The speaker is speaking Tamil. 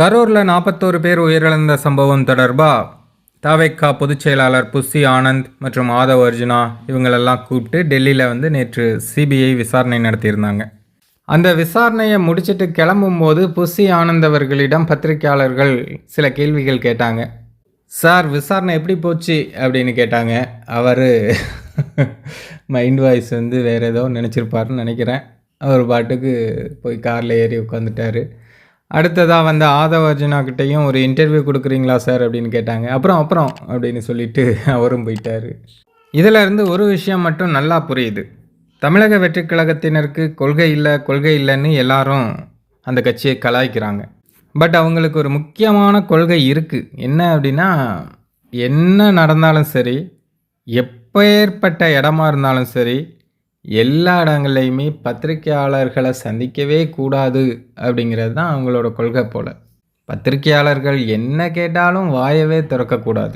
கரூரில் நாற்பத்தோரு பேர் உயிரிழந்த சம்பவம் தொடர்பாக தாவேக்கா பொதுச் செயலாளர் புஸ்ஸி ஆனந்த் மற்றும் ஆதவ் அர்ஜுனா இவங்களெல்லாம் கூப்பிட்டு டெல்லியில் வந்து நேற்று சிபிஐ விசாரணை நடத்தியிருந்தாங்க. அந்த விசாரணையை முடிச்சிட்டு கிளம்பும்போது புஸ்ஸி ஆனந்த் அவர்களிடம் பத்திரிக்கையாளர்கள் சில கேள்விகள் கேட்டாங்க. சார் விசாரணை எப்படி போச்சு? அப்படின்னு கேட்டாங்க. அவர் மைண்ட் வாய்ஸ் வந்து வேறு ஏதோ நினச்சிருப்பாருன்னு நினைக்கிறேன். அவர் பாட்டுக்கு போய் காரில் ஏறி உட்காந்துட்டாரு அடுத்ததாக வந்து ஆதவ அர்ஜுனாக்கிட்டேயும் ஒரு இன்டர்வியூ கொடுக்குறீங்களா சார் அப்படின்னு கேட்டாங்க. அப்புறம் அப்புறம் அப்படின்னு சொல்லிட்டு அவரும் போயிட்டார். இதிலிருந்து ஒரு விஷயம் மட்டும் நல்லா புரியுது. தமிழக வெற்றிக் கழகத்தினருக்கு கொள்கை இல்லை கொள்கை இல்லைன்னு எல்லாரும் அந்த கட்சியை கலாய்க்கிறாங்க. பட் அவங்களுக்கு ஒரு முக்கியமான கொள்கை இருக்குது என்ன அப்படின்னா என்ன நடந்தாலும் சரி எப்பேற்பட்ட இடமா இருந்தாலும் சரி எல்லா இடங்கள்லையுமே பத்திரிக்கையாளர்களை சந்திக்கவே கூடாது அப்படிங்கிறது தான் அவங்களோட கொள்கை போல். பத்திரிக்கையாளர்கள் என்ன கேட்டாலும் வாயவே திறக்கக்கூடாது.